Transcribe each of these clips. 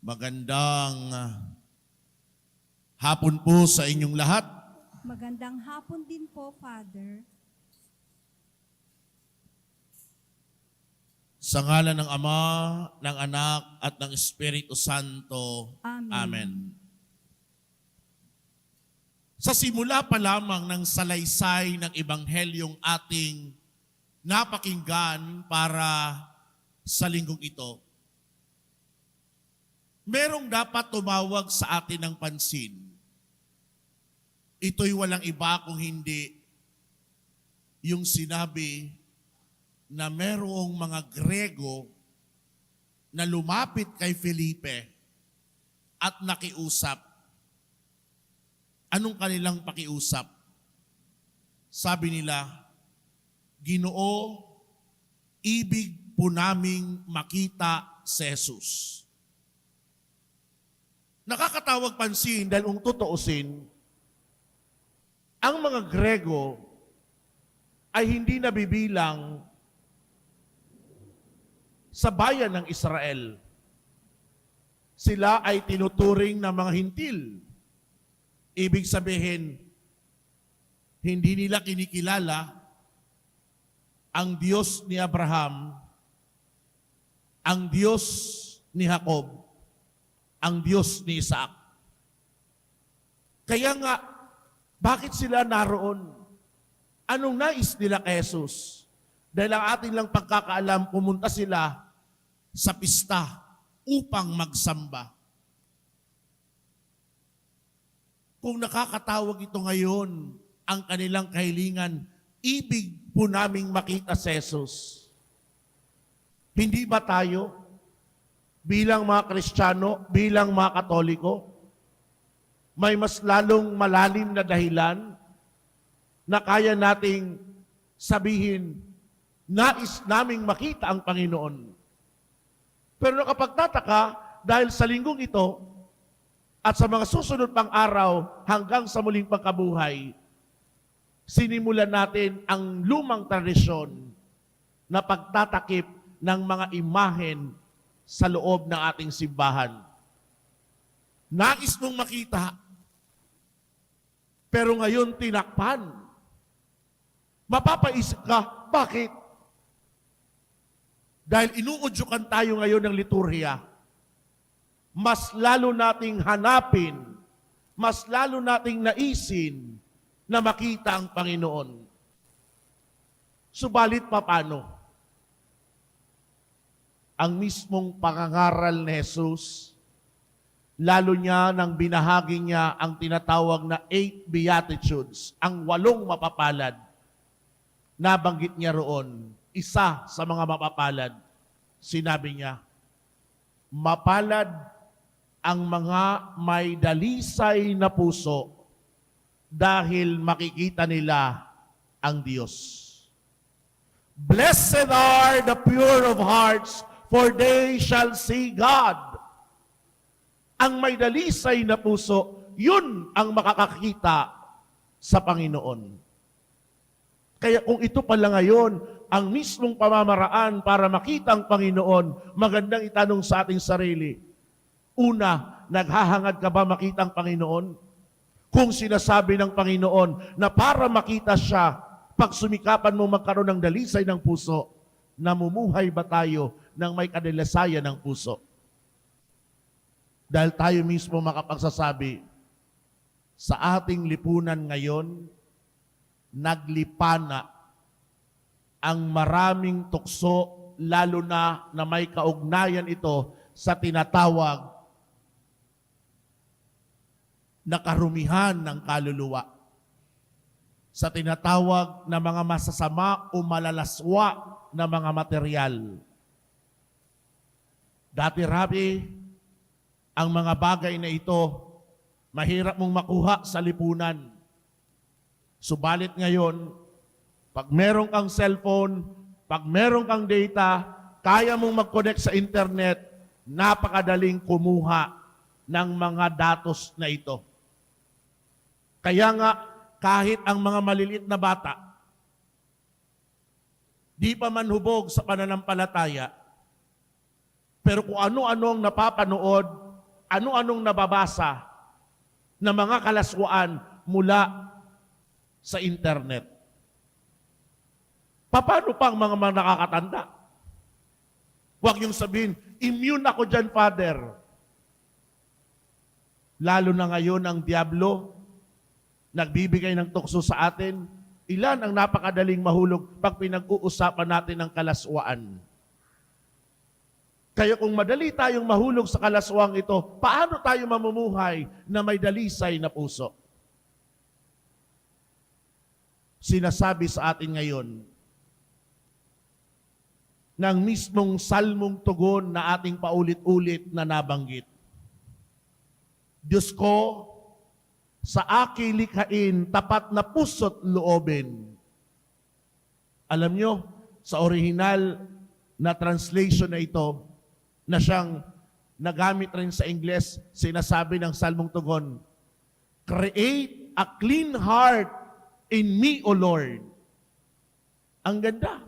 Magandang hapon po sa inyong lahat. Magandang hapon din po, Father. Sa ngalan ng Ama, ng Anak, at ng Espiritu Santo. Amen. Amen. Sa simula pa lamang ng salaysay ng Ebanghelyong ating napakinggan para sa linggong ito, merong dapat tumawag sa atin ng pansin. Ito'y walang iba kung hindi yung sinabi na merong mga Grego na lumapit kay Felipe at nakiusap. Anong kanilang pakiusap? Sabi nila, Ginoo, ibig po naming makita si Jesus. Nakakatawag pansin dahil kung tutuusin, ang mga Grego ay hindi nabibilang sa bayan ng Israel. Sila ay tinuturing na mga hintil. Ibig sabihin, hindi nila kinikilala ang Diyos ni Abraham, ang Diyos ni Jacob, ang Diyos ni Isaac. Kaya nga, bakit sila naroon? Anong nais nila kay Jesus? Dahil ang ating lang pagkakaalam, pumunta sila sa pista upang magsamba. Kung nakakatawag ito ngayon, ang kanilang kahilingan, ibig po naming makita si Jesus. Hindi ba tayo, bilang mga Kristiyano, bilang mga Katoliko, may mas lalong malalim na dahilan na kaya nating sabihin, nais naming makita ang Panginoon. Pero nakapagtataka, dahil sa linggong ito, at sa mga susunod pang araw hanggang sa muling pagkabuhay, sinimulan natin ang lumang tradisyon na pagtatakip ng mga imahen sa loob ng ating simbahan. Nais mong makita, pero ngayon tinakpan. Mapapaisip ka, bakit? Dahil inuudyukan tayo ngayon ng liturhiya, mas lalo nating hanapin, mas lalo nating naisin na makita ang Panginoon. Subalit papano? Ang mismong pangangaral ni Jesus, lalo niya nang binahagi niya ang tinatawag na eight beatitudes, ang walong mapapalad. Nabanggit niya roon, isa sa mga mapapalad, sinabi niya, mapalad ang mga may dalisay na puso dahil makikita nila ang Diyos. Blessed are the pure of hearts, for they shall see God. Ang may dalisay na puso, yun ang makakakita sa Panginoon. Kaya kung ito pala ngayon, ang mismong pamamaraan para makita ang Panginoon, magandang itanong sa ating sarili. Una, naghahangad ka ba makita ang Panginoon? Kung sinasabi ng Panginoon na para makita siya, pag sumikapan mo magkaroon ng dalisay ng puso, namumuhay ba tayo ng may kadalasayan ng puso? Dahil tayo mismo makapagsasabi, sa ating lipunan ngayon, naglipana ang maraming tukso, lalo na na may kaugnayan ito sa tinatawag na karumihan ng kaluluwa. Sa tinatawag na mga masasama o malalaswa na mga material. Dati-rabi, ang mga bagay na ito, mahirap mong makuha sa lipunan. Subalit ngayon, pag meron kang cellphone, pag meron kang data, kaya mong mag-connect sa internet, napakadaling kumuha ng mga datos na ito. Kaya nga, kahit ang mga maliliit na bata, di pa man hubog sa pananampalataya, pero kung ano-ano ang napapanood ano-anong nababasa na mga kalaswaan mula sa internet. Paano pa ang mga, mga nakakatanda? Huwag niyong sabihin, immune ako dyan, Father. Lalo na ngayon ang Diablo, nagbibigay ng tukso sa atin, ilan ang napakadaling mahulog pag pinag-uusapan natin ng kalaswaan. Kaya kung madali tayong mahulog sa kalaswang ito, paano tayo mamumuhay na may dalisay na puso? Sinasabi sa atin ngayon ng mismong salmong tugon na ating paulit-ulit na nabanggit. Diyos ko, sa aking likhain, tapat na puso't loobin. Alam nyo, sa original na translation na ito, na siyang nagamit rin sa Ingles, sinasabi ng Salmong Tugon, Create a clean heart in me, O Lord. Ang ganda.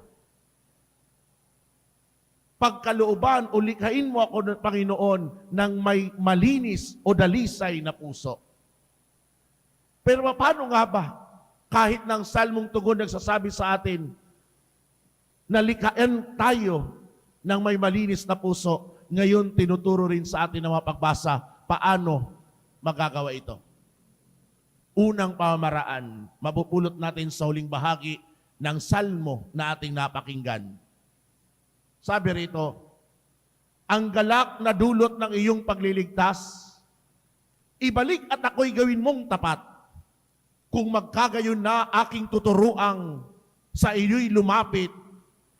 Pagkalooban o likhain mo ako, Panginoon, ng may malinis o dalisay na puso. Pero paano nga ba? Kahit ng salmong tugon nagsasabi sa atin, na likhain tayo ng may malinis na puso, ngayon tinuturo rin sa atin na mapagbasa, paano magagawa ito? Unang pamamaraan, mapupulot natin sa huling bahagi ng salmo na ating napakinggan. Sabi rito, ang galak na dulot ng iyong pagliligtas, ibalik at ako'y gawin mong tapat. Kung magkagayon na aking tuturuang sa iyo'y lumapit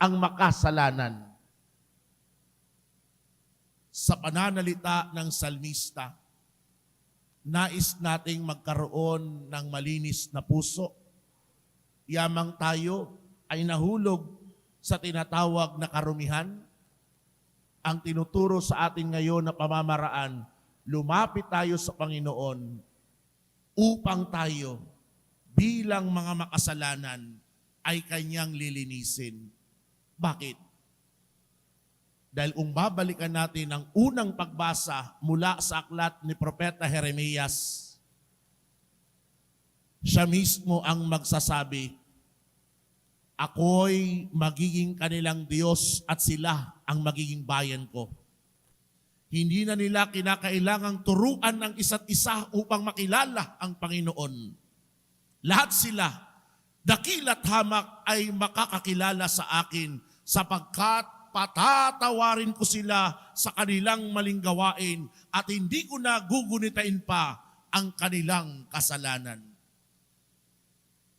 ang makasalanan. Sa pananalita ng salmista, nais nating magkaroon ng malinis na puso. Yamang tayo ay nahulog sa tinatawag na karumihan. Ang tinuturo sa atin ngayon na pamamaraan, lumapit tayo sa Panginoon upang tayo bilang mga makasalanan ay kanyang lilinisin. Bakit? Dahil kung babalikan natin ang unang pagbasa mula sa aklat ni Propeta Jeremias, siya mismo ang magsasabi, Ako'y magiging kanilang Diyos at sila ang magiging bayan ko. Hindi na nila kinakailangang turuan ng isa't isa upang makilala ang Panginoon. Lahat sila, dakilat hamak ay makakakilala sa akin sapagkat patatawarin ko sila sa kanilang maling gawain at hindi ko na gugunitain pa ang kanilang kasalanan.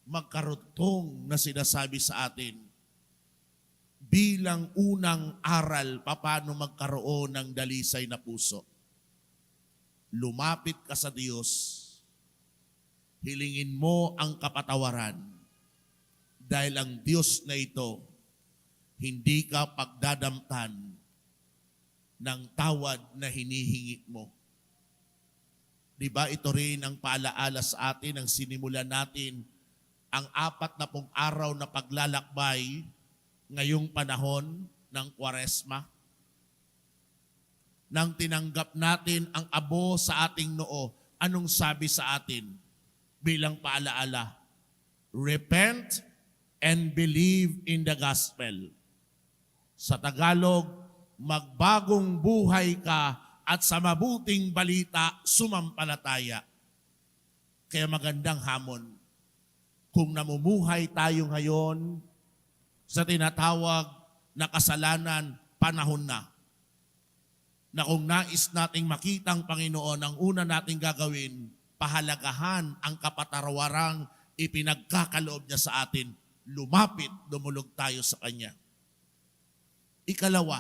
Magkarutong na sinasabi sa atin bilang unang aral paano magkaroon ng dalisay na puso. Lumapit ka sa Diyos, hilingin mo ang kapatawaran dahil ang Diyos na ito hindi ka pagdadamtan ng tawad na hinihingi mo. Di ba ito rin ang paalaala sa atin ang sinimulan natin ang apat na pong araw na paglalakbay ngayong panahon ng kwaresma? Nang tinanggap natin ang abo sa ating noo, anong sabi sa atin bilang paalaala? Repent and believe in the gospel. Sa Tagalog, magbagong buhay ka at sa mabuting balita sumampalataya. Kaya magandang hamon. Kung namumuhay tayo ngayon sa tinatawag na kasalanan, panahon na. Na kung nais nating makita ang Panginoon, ang una nating gagawin, pahalagahan ang kapatarawarang ipinagkakaloob niya sa atin. Lumapit, dumulog tayo sa Kanya. Ikalawa,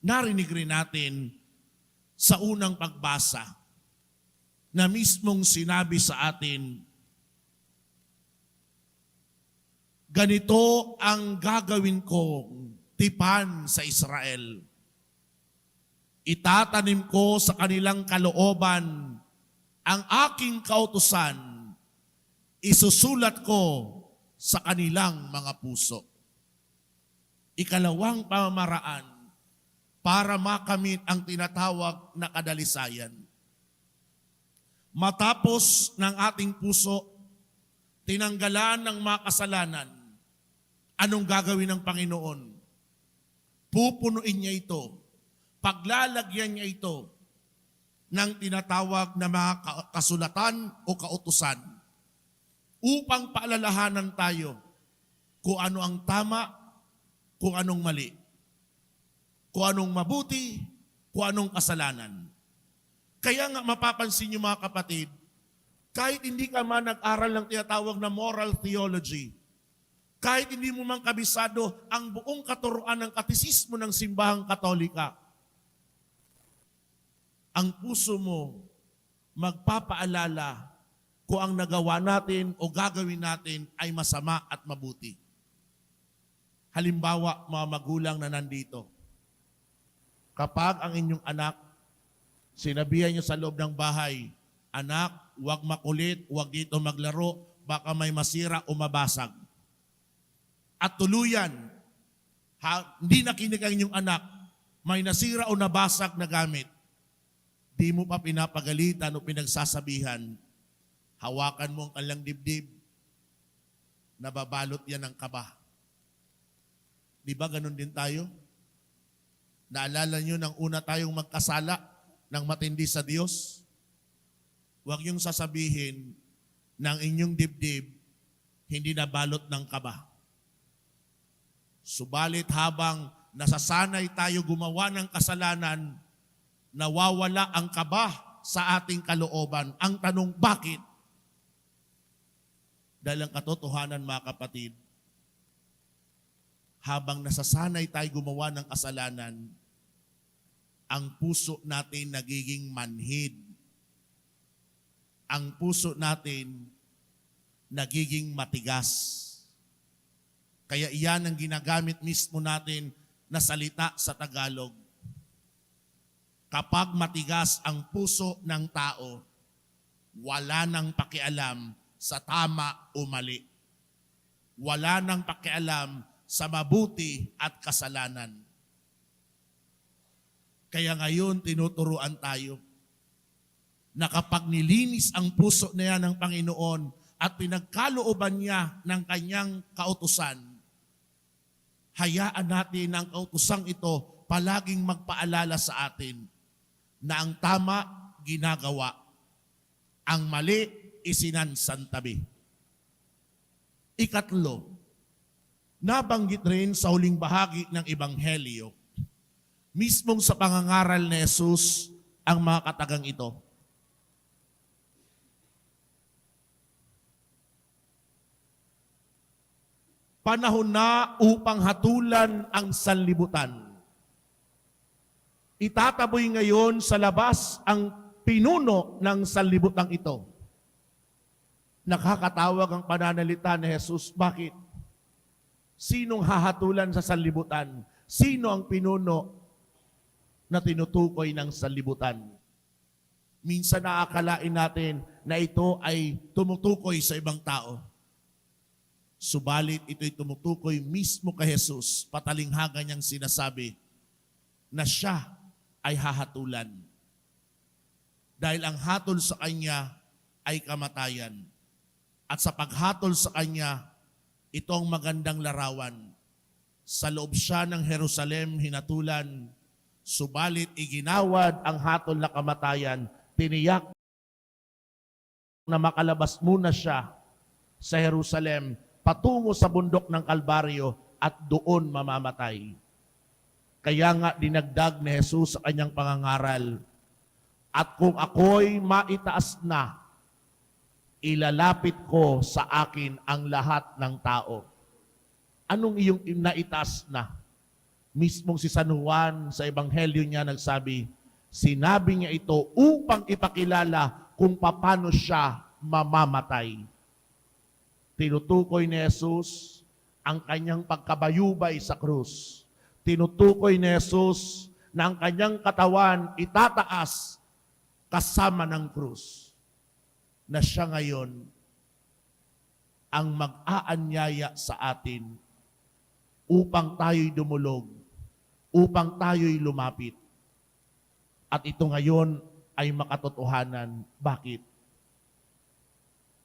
narinig rin natin sa unang pagbasa na mismong sinabi sa atin, ganito ang gagawin kong tipan sa Israel. Itatanim ko sa kanilang kalooban ang aking kautusan, isusulat ko sa kanilang mga puso. Ikalawang pamamaraan, para makamit ang tinatawag na kadalisayan. Matapos ng ating puso, tinanggalan ng mga kasalanan, anong gagawin ng Panginoon? Pupunuin niya ito, paglalagyan niya ito ng tinatawag na mga ka- kasulatan o kautusan upang paalalahanan tayo kung ano ang tama, kung anong mali, kung anong mabuti, kung anong kasalanan. Kaya nga mapapansin niyo mga kapatid, kahit hindi ka man nag-aral ng tinatawag na moral theology, kahit hindi mo man kabisado ang buong katuruan ng katisismo ng simbahang katolika, ang puso mo magpapaalala kung ang nagawa natin o gagawin natin ay masama at mabuti. Halimbawa, mga magulang na nandito, kapag ang inyong anak, sinabihan nyo sa loob ng bahay, anak, huwag makulit, huwag dito maglaro, baka may masira o mabasag. At tuluyan, ha, hindi nakinig ang inyong anak, may nasira o nabasag na gamit, di mo pa pinapagalitan o pinagsasabihan, hawakan mo ang kalang dibdib, nababalot yan ng kaba. Di ba ganun din tayo? Naalala nyo nang una tayong magkasala ng matindi sa Diyos? Huwag yung sasabihin ng inyong dibdib hindi nabalot ng kaba. Subalit habang nasasanay tayo gumawa ng kasalanan, nawawala ang kaba sa ating kalooban. Ang tanong, bakit? Dahil ang katotohanan, mga kapatid, habang nasasanay tayo gumawa ng kasalanan, ang puso natin nagiging manhid. Ang puso natin nagiging matigas. Kaya iyan ang ginagamit mismo natin na salita sa Tagalog. Kapag matigas ang puso ng tao, wala nang pakialam sa tama o mali. Wala nang pakialam sa mabuti at kasalanan. Kaya ngayon tinuturuan tayo na kapag nilinis ang puso na yan ng Panginoon at pinagkalooban niya ng kanyang kautusan, hayaan natin ang kautusang ito palaging magpaalala sa atin na ang tama ginagawa, ang mali isinansantabi. Ikatlo, nabanggit rin sa huling bahagi ng Ebanghelyo, mismong sa pangangaral ni Jesus ang mga katagang ito. Panahon na upang hatulan ang sanlibutan. Itataboy ngayon sa labas ang pinuno ng sanlibutan ito. Nakakatawag ang pananalita ni Jesus. Bakit? Sinong hahatulan sa sanlibutan? Sino ang pinuno na tinutukoy ng sanlibutan? Minsan naakalain natin na ito ay tumutukoy sa ibang tao. Subalit ito'y tumutukoy mismo kay Jesus. Patalinghaga niyang sinasabi na siya ay hahatulan. Dahil ang hatol sa kanya ay kamatayan. At sa paghatol sa kanya, ito ang magandang larawan. Sa loob siya ng Jerusalem hinatulan, subalit iginawad ang hatol na kamatayan, tiniyak na makalabas muna siya sa Jerusalem patungo sa bundok ng Kalbaryo at doon mamamatay. Kaya nga dinagdag ni Jesus sa kanyang pangangaral, at kung ako'y maitaas na, ilalapit ko sa akin ang lahat ng tao. Anong iyong naitaas na? Mismong si San Juan sa ebanghelyo niya nagsabi, sinabi niya ito upang ipakilala kung paano siya mamamatay. Tinutukoy ni Jesus ang kanyang pagkabayubay sa krus. Tinutukoy ni Jesus na ang kanyang katawan itataas kasama ng krus. Na siya ngayon ang mag-aanyaya sa atin upang tayo'y dumulog upang tayo'y lumapit. At ito ngayon ay makatotohanan. Bakit?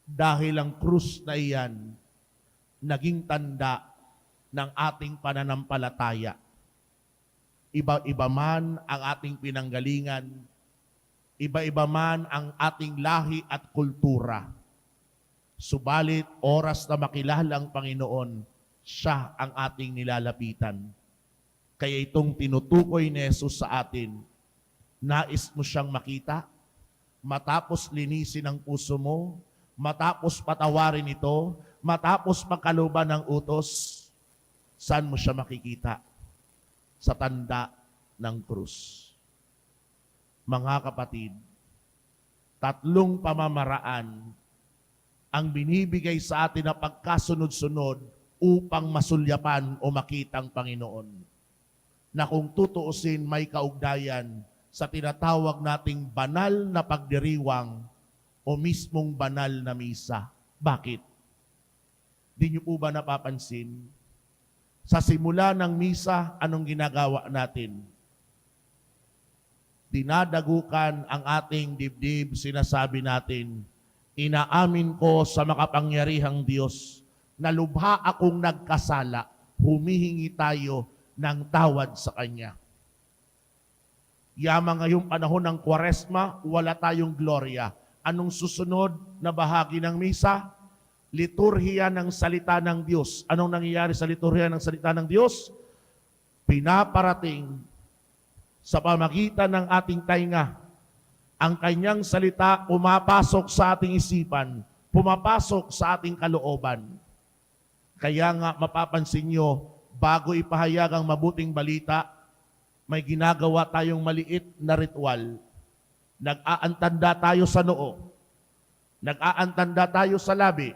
Dahil ang krus na iyan naging tanda ng ating pananampalataya. Iba-iba man ang ating pinanggalingan, iba-iba man ang ating lahi at kultura. Subalit, oras na makilala ang Panginoon, siya ang ating nilalapitan. Kaya itong tinutukoy ni Jesus sa atin, nais mo siyang makita, matapos linisin ang puso mo, matapos patawarin ito, matapos magkaluban ng utos, saan mo siya makikita? Sa tanda ng krus. Mga kapatid, tatlong pamamaraan ang binibigay sa atin na pagkasunod-sunod upang masulyapan o makita ang Panginoon. Na kung tutuusin may kaugnayan sa tinatawag nating banal na pagdiriwang o mismong banal na misa. Bakit? Di niyo po ba napapansin? Sa simula ng misa, anong ginagawa natin? Dinadagukan ang ating dibdib, sinasabi natin, inaamin ko sa makapangyarihang Diyos na lubha akong nagkasala, humihingi tayo ng tawad sa Kanya. Yama ngayong panahon ng kwaresma, wala tayong gloria. Anong susunod na bahagi ng misa? Liturhiya ng salita ng Diyos. Anong nangyayari sa liturhiya ng salita ng Diyos? Pinaparating sa pamagitan ng ating tainga ang kanyang salita pumapasok sa ating isipan, pumapasok sa ating kalooban. Kaya nga mapapansin nyo, bago ipahayag ang mabuting balita, may ginagawa tayong maliit na ritual. Nag-aantanda tayo sa noo. Nag-aantanda tayo sa labi.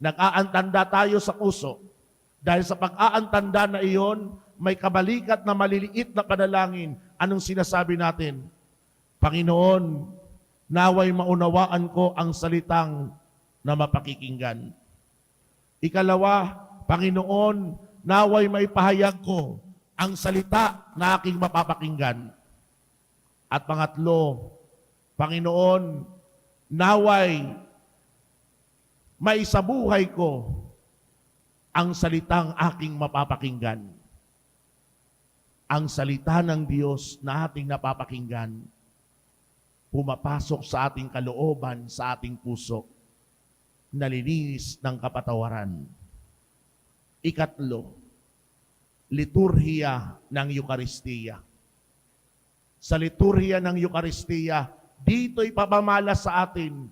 Nag-aantanda tayo sa puso. Dahil sa pag-aantanda na iyon, may kabalikat na maliliit na panalangin. Anong sinasabi natin? Panginoon, naway maunawaan ko ang salitang na mapakikinggan. Ikalawa, Panginoon, naway maipahayag ko ang salita na aking mapapakinggan. At pangatlo, Panginoon, naway maisabuhay ko ang salitang aking mapapakinggan. Ang salita ng Diyos na ating napapakinggan, pumapasok sa ating kalooban, sa ating puso, nalilinis ng kapatawaran. Ikatlo, liturhiya ng Eukaristiya. Sa liturhiya ng Eukaristiya, dito'y papamala sa atin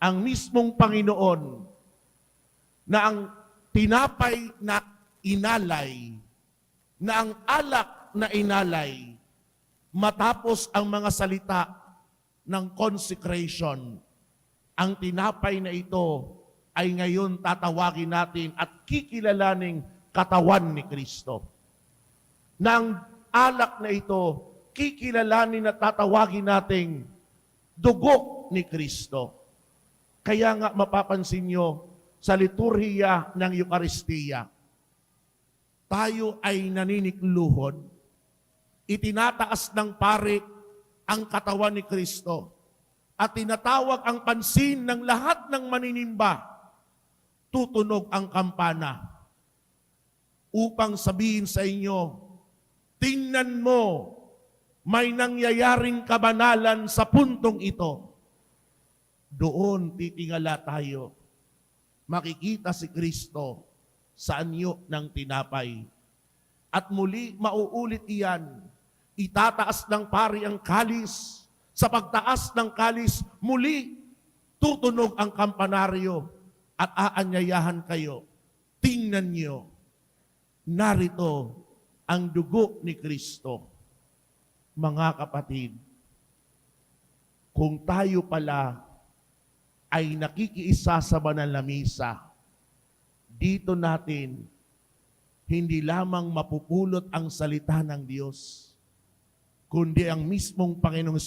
ang mismong Panginoon na ang tinapay na inalay, na ang alak na inalay, matapos ang mga salita ng consecration, ang tinapay na ito ay ngayon tatawagin natin at kikilalaning katawan ni Kristo. Nang alak na ito, kikilalanin at tatawagin nating dugo ni Kristo. Kaya nga mapapansin nyo sa liturhiya ng Eukaristiya, tayo ay naninikluhod, itinataas ng pari ang katawan ni Kristo at tinatawag ang pansin ng lahat ng maninimba, tutunog ang kampana upang sabihin sa inyo, tingnan mo, may nangyayaring kabanalan sa puntong ito. Doon titingala tayo. Makikita si Kristo sa anyo ng tinapay. At muli mauulit iyan. Itataas ng pari ang kalis. Sa pagtaas ng kalis, muli tutunog ang kampanaryo at aanyayahan kayo. Tingnan niyo, narito ang dugo ni Kristo. Mga kapatid, kung tayo pala ay nakikiisa sa banal na misa, dito natin hindi lamang mapupulot ang salita ng Diyos, kundi ang mismong Panginoong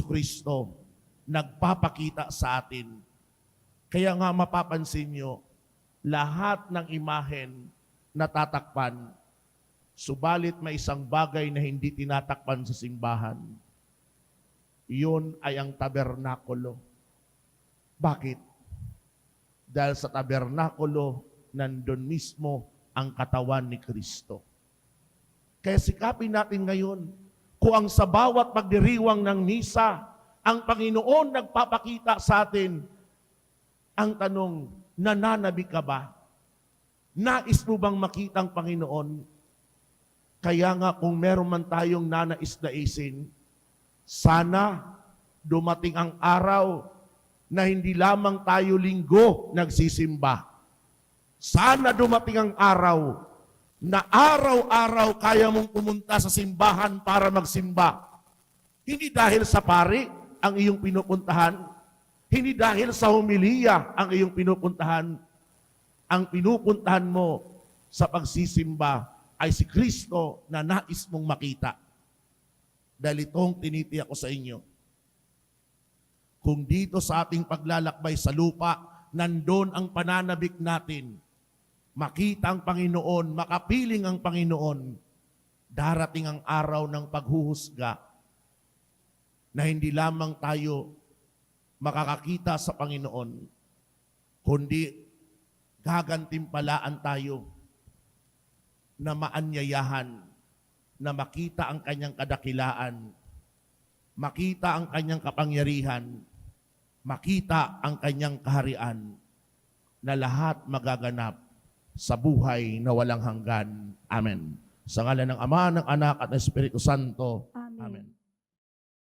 Kristo nagpapakita sa atin. Kaya nga mapapansin nyo, lahat ng imahen na tatakpan, Subalit may isang bagay na hindi tinatakpan sa simbahan. Iyon ay ang tabernakulo. Bakit? Dahil sa tabernakulo, nandun mismo ang katawan ni Kristo. Kaya sikapin natin ngayon, kung ang sa bawat pagdiriwang ng misa, ang Panginoon nagpapakita sa atin, ang tanong, nananabi ka ba? Nais mo bang makita ang Panginoon? Kaya nga kung meron man tayong nanais-naisin, sana dumating ang araw na hindi lamang tayo linggo nagsisimba. Sana dumating ang araw na araw-araw kaya mong pumunta sa simbahan para magsimba. Hindi dahil sa pari ang iyong pinupuntahan, hindi dahil sa humiliya ang iyong pinupuntahan, ang pinupuntahan mo sa pagsisimba ay si Kristo na nais mong makita. Dahil itong tinitiyak ko sa inyo. Kung dito sa ating paglalakbay sa lupa, nandun ang pananabik natin, makita ang Panginoon, makapiling ang Panginoon, darating ang araw ng paghuhusga na hindi lamang tayo makakakita sa Panginoon, kundi gagantimpalaan tayo na maanyayahan, na makita ang kanyang kadakilaan, makita ang kanyang kapangyarihan, makita ang kanyang kaharian, na lahat magaganap sa buhay na walang hanggan. Amen. Sa ngalan ng Ama, ng Anak at ng Espiritu Santo. Amen. Amen.